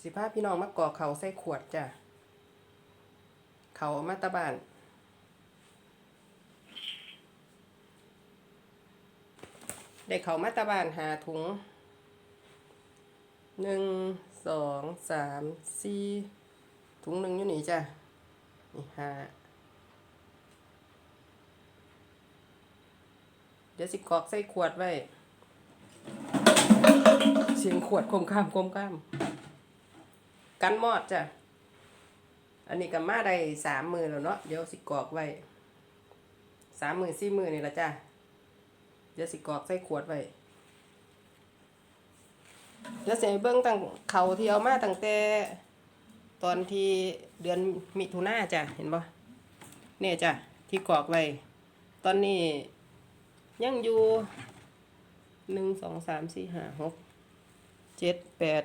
สิพาพี่น้องมากอกเขาใส่ขวดจ้ะ เขามาตาบานได้เขามาตาบานหาถุงหนึ่งสองสามสี่ถุงหนึ่งอยู่นี่จ้ะ นี่ห้าเดี๋ยวสิกอกใส่ขวดไว้ เสียงขวดคมข้ามคมข้าม กันมอดจ้ะ อันนี้ก็มาได้สามมือแล้วเนาะ เดี๋ยวสิกรอกไว้สามมือสี่มือนี่ละจ้ะ เดี๋ยวสิกรอกใส่ขวดไว้เดี๋ยวเสียเบิ้งตั้งเขาที่เอามาตั้งแต่ตอนที่เดือนมิถุนาจ้ะ เห็นปะเนี่ยจ้ะ ที่กรอกไว้ ตอนนี้ยังอยู่หนึ่งสองสามสี่ห้าหกเจ็ดแปด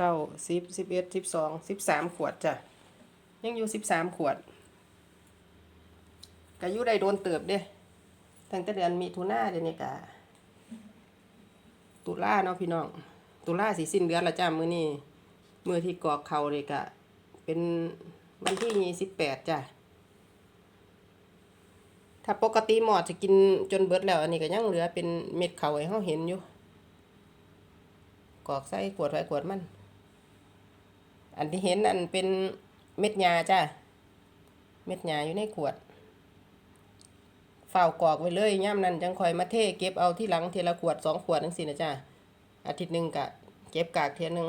เก้าสิบสิบเอ็ดสิบสองสิบสามขวดจ้ะ ยังอยู่สิบสามขวดก็อยู่ได้โดนเติบเด้ตั้งแต่เดือนมิถุนาเดือนนี้กะตุลาเนาะพี่น้อง ตุลาสีสิ้นเดือนละจ้ามือนี้มือที่กอกเขาเลยกะ เป็นวันที่ยี่สิบแปดจ้ะ ถ้าปกติหมอดจะกินจนเบิดแล้ว อันนี้ก็ยังเหลือเป็นเม็ดเขาให้เขาเห็นอยู่กอกใส่ขวดไว้ขวดมัน อันที่เห็นอันเป็นเม็ดยาจ้ะเม็ดยาอยู่ในขวดเฝ้ากรอกไว้เลยย่ำนั้นจังคอยมาเทเก็บเอาที่หลังเทละขวดสองขวดทั้งสี่นะจ้ะอาทิตย์หนึ่งกะเก็บกากเทียหนึ่ง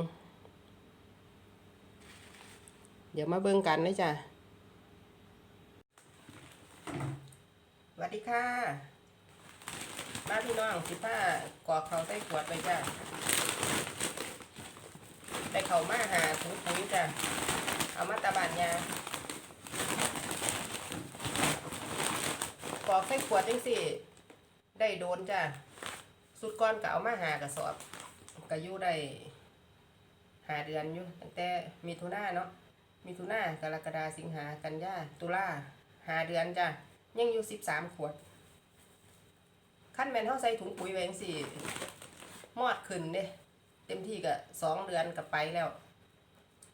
เดี๋ยวมาเบิ่งกันเลยจ้ะสวัสดีค่ะมาพี่น้องสิผ้ากรอกเขาใส่ขวดไปจ้ะ ได้เขามาหาถุงปุ๋ยจ้ะเอามาตาบานยากรอกใส่ขวดจังสิได้โดนจ้ะสุดก้อนก็เอามาหากระสอบก็อยู่ได้หาเดือนอยู่ตั้งแต่มีทุนาเนาะมีทุนากรกฎาสิงหากันยาตุลาหาเดือนจ้ะยังอยู่สิบสามขวดขั้นแมนเท่าใส่ถุงปุ๋ยแหวงสี่มอดขึ้นเด้ ต็มที่ก็สองเดือนกับไปแล้ว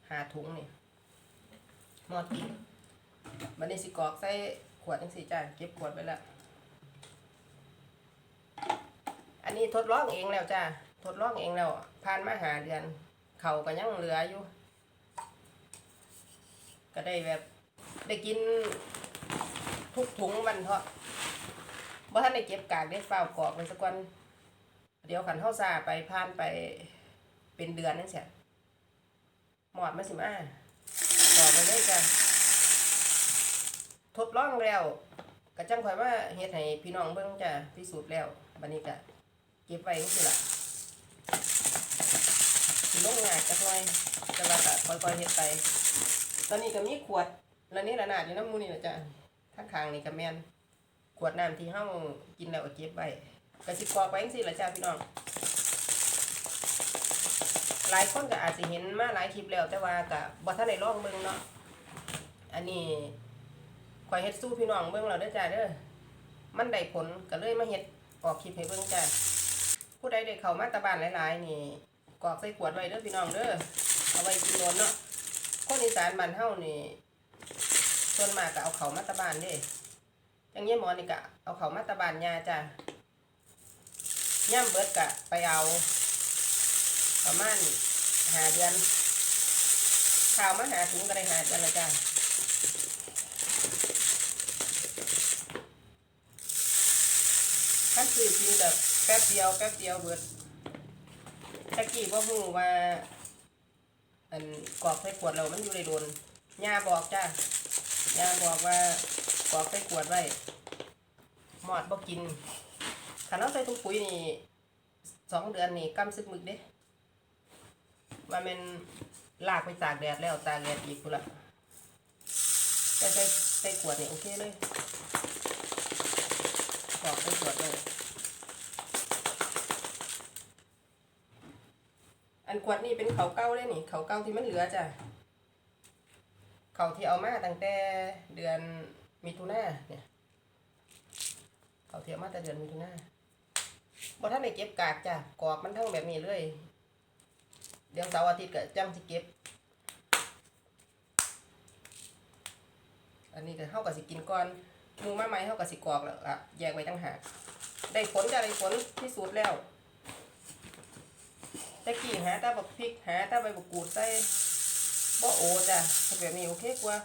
หาถุงนี่มอดกินบันนี้สิกรอกใส่ขวดจังสี่จ้าเก็บขวดไว้แล้ว อันนี้ทดลองเองแล้วจ้าทดลองเองแล้วผ่านมาหาเดือน เขาก็ยังเหลืออยู่ ก็ได้แบบ ได้กินทุกถุงวันเถอะบ่ท่านได้เก็บกากได้เฝ้ากอกไว้สักวันเดี๋ยวขันเท่าซาไปผ่านไป เป็นเดือนนั่นเสียหมอดมาสิมาหมอดไปเลยจ้ะทดลองแล้วก็จังคอยว่าเฮ็ดให้พี่น้องเบิ่งจ้ะพิสูจน์แล้วบัดนี้ก็เก็บไว้จังซี่ล่ะสิลงงานจักหน่อยแต่ว่าก็ค่อยๆเฮ็ดไป ตอนนี้ก็มีขวดแล้วนี่ละนาดอยู่น้ำมูนี่นะจ้ะข้างๆนี่ก็แม่นขวดน้ำที่เฮากินแล้วก็เก็บไว้ก็สิกรอกไว้จังซี่ล่ะจ้ะพี่น้อง หลายคนก็อาจจะเห็นมาหลายคลิปแล้ว แต่ว่าก็บ่ทันได้ลองเบิ่งเนาะอันนี้ข่อยเฮ็ดสู้พี่น้องเบิ่งแล้วเด้จ้าเด้อมันได้ผลก็เลยมาเฮ็ดออกคลิปให้เบิ่งจ้าผู้ใดได้เข้ามาตะบานหลายๆ นี่กอกใส่ขวดไว้เด้อพี่น้องเด้อเอาไว้กินโดนเนาะคนอีสานบ้านเฮานี่ส่วนมากก็เอาเข้ามาตะบานเด้จังเงี้ยหมอนี่ก็เอาเขามาตะบานยาจ้าย่ำเบิดก็ไปเอา ประมาณหาเดือนข่าวมาหาถุงก็ได้หาเดือนละจ้าขั้นคือกินแบบแป๊บเดียวแป๊บเดียวเบิดตะกี้พ่อหูว่าอันกรอกใส่ขวดเรามันอยู่ในโดนย่าบอกจ้าย่าบอกว่ากรอกใส่ขวดไว้หมอดบ่กินขันเอาใส่ถุงปุ๋ยนี่สองเดือนนี่กำซึกมึกเด้ ว่ามันลากไปตากแดดแล้วตากแดดอีกคุละใส่ใส่ใส่ขวดเนี่ยโอเคเลยกรอกใส่ขวดเลยอันขวดนี่เป็นเขาเก้าเลยนี่เขาเก้าที่มันเหลือจ้ะเขาที่เอามาตั้งแต่เดือนมิถุนาเนี่ยเขาวที่เอามาแต่เดือนมิถุนาบ่ท่านได้เก็บกากจ้ะกรอกมันทั้งแบบนี้เลย เดี๋ยวเสาร์อาทิตย์ก็จังสิเก็บ อันนี้ก็เฮาก็สิกินก่อนหมูมาใหม่เฮาก็สิกรอกแล้วอะแยกไว้ตั้งหากได้ผลจะได้ผลที่สุดแล้วตะกี้หาตาบักพริกหาตาใบบักกูดใส่บ่โอจ้ะแบบนี้โอเคกว่า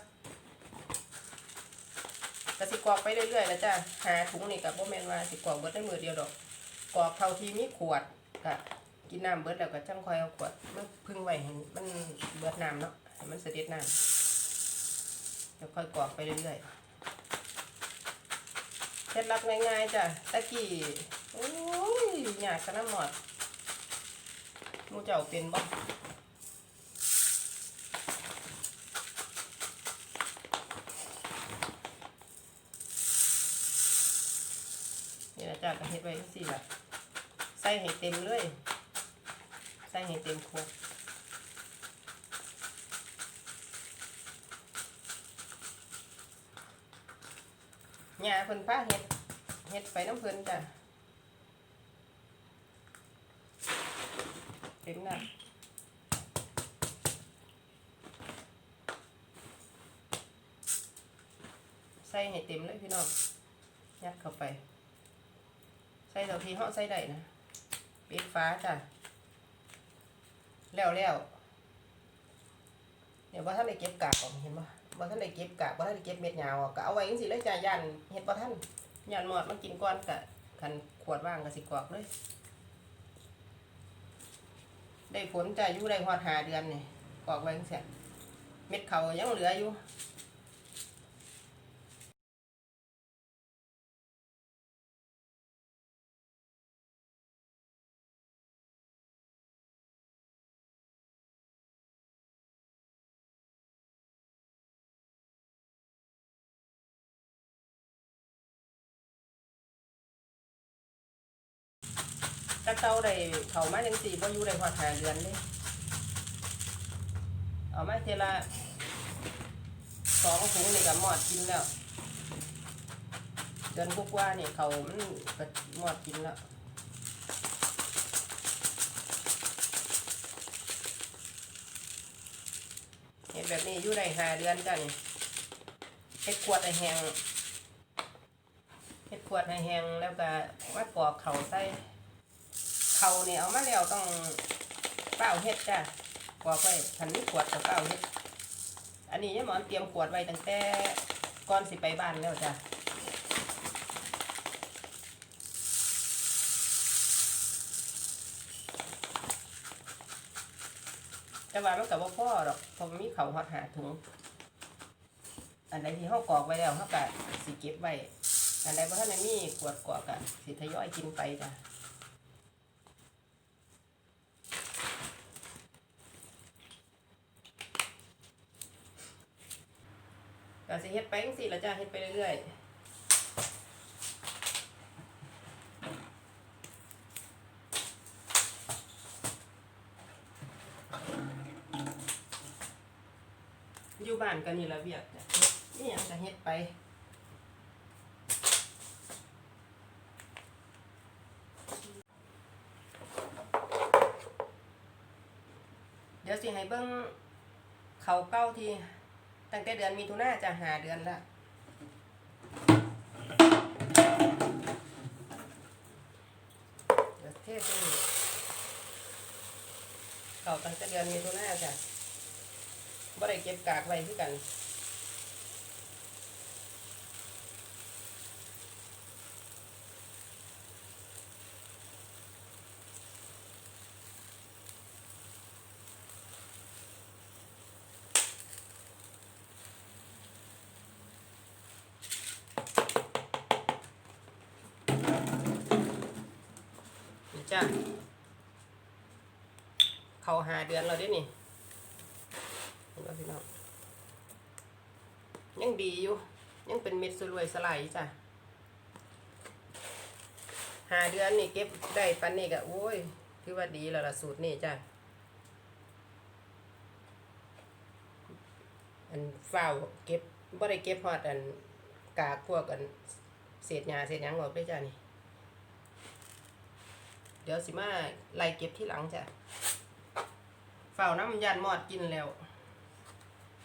ก็สิกรอกไปเรื่อยๆแล้วจ้ะหาถุงนี่ก็บ่แมนว่าสิกรอกเบิดได้มือเดียวดอกกรอกเท่าที่มีขวดก็ กินน้ำเบิดแล้วก็จังคอยเอาขวดมาพึ่งไว้ให้มันเบิดน้ำเนาะให้มันเสด็จน้ำเดี๋ยวค่อยกรอกไปเรื่อยๆเคล็ดลับง่ายๆจ้ะตะกี้โอ้ยอยากกันน้ำหมอดมูเจ้าเป็นบ่นี่นะจ้ะก็เฮ็ดไว้จังซี่ล่ะใส่ให้เต็มเลย ใส่ให้เต็มครกหญ้าเพิ่นพาเฮ็ดเฮ็ดไปน้ำเพิ่นจ้ะเต็มน้ำใส่ให้เต็มเลยพี่น้อง ยัดเข้าไป ใส่เท่าที่เฮาใส่ได้นะปิดฟ้าจ้ะ แล้วแล้วเดี๋ยวว่าท่านได้เก็บกากออกเห็นบ่ว่าท่านได้เก็บกากว่าท่านได้เก็บเม็ดยาวออกก็เอาไว้ยังสิเลยจ้ะยันเห็ดบ่ท่านยันหมอดมันกินก้อนกะคันขวดว่างก็สิกรอกเลย ได้ผลจะอยู่ได้หอดหาเดือนนี่กรอกไว้จังซี่เม็ดเขายังเหลืออยู่ ตะเกาได้เขามาจังสี่บ่อยู่ได้พอดหาเดือนเลยเอามาเทละสองถุงนี่ก็หมอดกินแล้ว เดือนกว่าๆนี่เขามันก็หมอดกินแล้วเห็นแบบนี้อยู่ได้หาเดือนจ้ะนี่เฮ็ดขวดให้แห้งเฮ็ดขวดให้แห้งแล้วก็มากรอกเขาใส่ เขาเนี่ยเอามาแล้วต้องเป้าเฮ็ดจ้ะบอกไว้ทันนี้ขวดกับเป้าเฮ็ด อันนี้ยายหมอนเตรียมขวดไว้ตั้งแต่ก่อนสิไปบ้านแล้วจ้ะแต่ว่ามันกับว่าพ่อหรอกเพราะมันมีเขาหอดหาถุง อันใดที่เขากรอกไว้แล้วเขาก็สิเก็บไว้ อันใดเพราะท่านได้มีขวดกรอกอะสิทยอยกินไปจ้ะ ก็สิเฮ็ดไปจังซี่ละจ้ะเฮ็ดไปเรื่อยๆอยู่บ้านก็นี่ละเวียกจ้ะนี่ยังก็เฮ็ดไปเดี๋ยวสิให้เบิ่งเขาเก้าที่ ตั้งแต่เดือนมีทุนาจะหาเดือนละเดี๋ยวเทศนี่เขาตั้งแต่เดือนมีทุนาจ้ะบ่ได้เก็บกากไว้คือกัน จ้ะเขาหาเดือนเราได้นี่เห็นป่ะพี่น้องยังดีอยู่ ยังเป็นเม็ดสลวยสลายจ้ะหาเดือนนี่เก็บได้ปันนี่ก็โอ้ยคือว่าดีแล้วล่ะสูตรนี่จ้ะอันฝ้าวเก็บบ่ได้เก็บฮอดอันกากพวกอันเศษหญ้าเศษหยังออกด้จ้ะนี่ เดี๋ยวสิมาไล่เก็บที่หลังจ้ะเฝ้าน้ำยันมอดกินแล้ว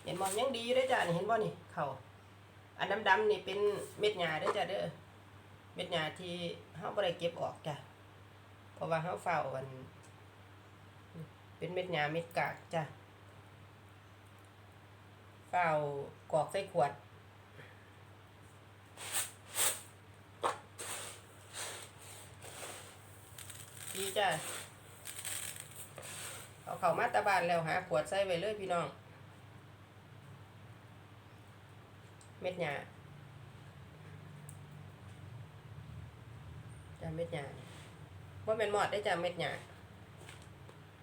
เห็นมอดยังดีอยู่เด้จ้ะเห็นบ่นี่เขาอันดำๆนี่เป็นเม็ดหญ้าเด้จ้ะเด้อเม็ดหญ้าที่เฮาบ่ได้เก็บออกจ้ะเพราะว่าเฮาเฝ้ามัน เป็นเม็ดหญ้าเม็ดกากจ้ะเฝ้ากรอกใส่ขวด จ้ะเอาเขามาตาบานแล้วหาขวดใส่ไว้เลยพี่น้อง เม็ดหญ้าจ้ะเม็ดหญ้าว่าเป็นหมอดได้จ้ะเม็ดหญ้า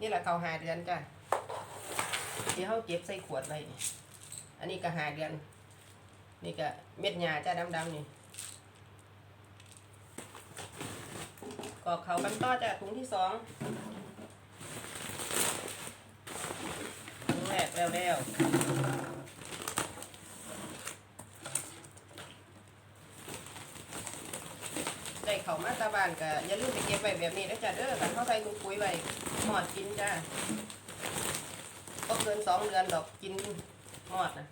นี่แหละเขาหาเดือนจ้ะเดี๋ยวเขาเก็บใส่ขวดไว้นี่อันนี้ก็หาเดือน นี่ก็เม็ดหญ้าจ้ะดำๆนี่ กอกเขากันต่อจากถุงที่สองถุงแรกแล้วแล้วได้เขามาตาบานก็อย่าลืมไปเก็บไว้แบบนี้นะจ๊ะเด้อกันเข้าใส่ถุงปุ๋ยไว้หมอดกินจ้าก็เกินสองเดือนดอกกินหมอดนะ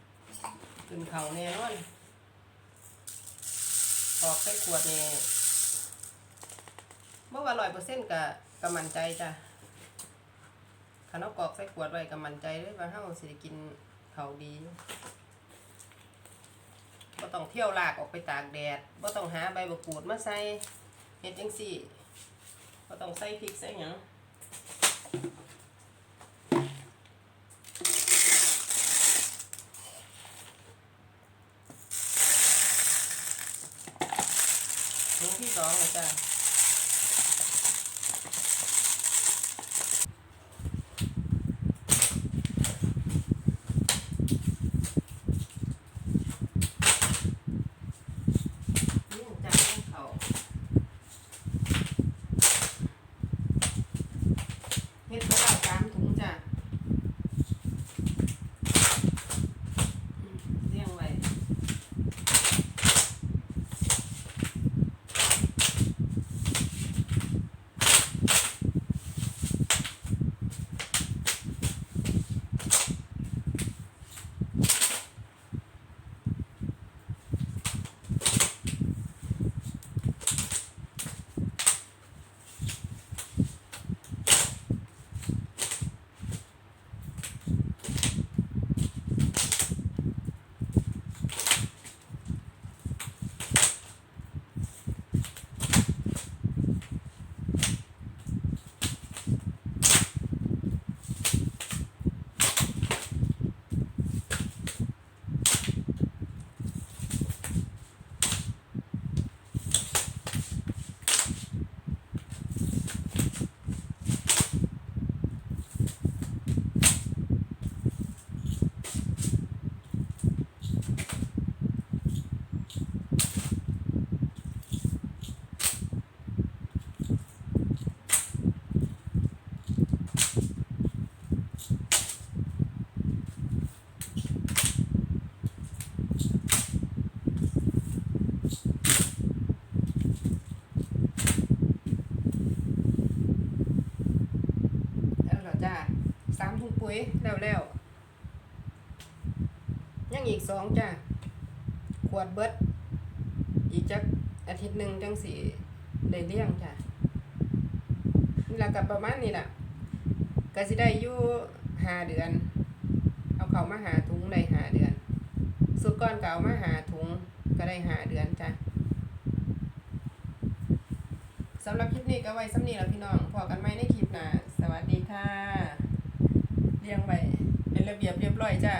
กินเขาแน่นอนกรอกใส่ขวดนี่ เมื่อว่าร้อยเปอร์เซ็นต์กับกำมันใจจ้ะขันเอากรอกใส่ขวดไว้กำมันใจเลยว่าเฮาสิได้กินเขาดีบ่ต้องเที่ยวลากออกไปตากแดดบ่ต้องหาใบมะกรูดมาใส่เฮ็ดจังซี่บ่ต้องใส่พริกใส่หยังถุงที่สองเลยจ้ะ สองจ้าขวดเบิด อีกจักอาทิตย์หนึ่งจังสีได้เลี้ยงจ้านี่ละกับประมาณนี้แหละก็สิได้อยู่หาเดือน เอาเขามาหาถุงได้หาเดือน สุดก่อนก็เอามาหาถุงก็ได้หาเดือนจ้ะสำหรับคลิปนี้ก็ไว้สำนีแล้วพี่น้องพอกันไหมในคลิปหน้าสวัสดีค่ะเลี้ยงไว้เป็นระเบียบเรียบร้อยจ้ะ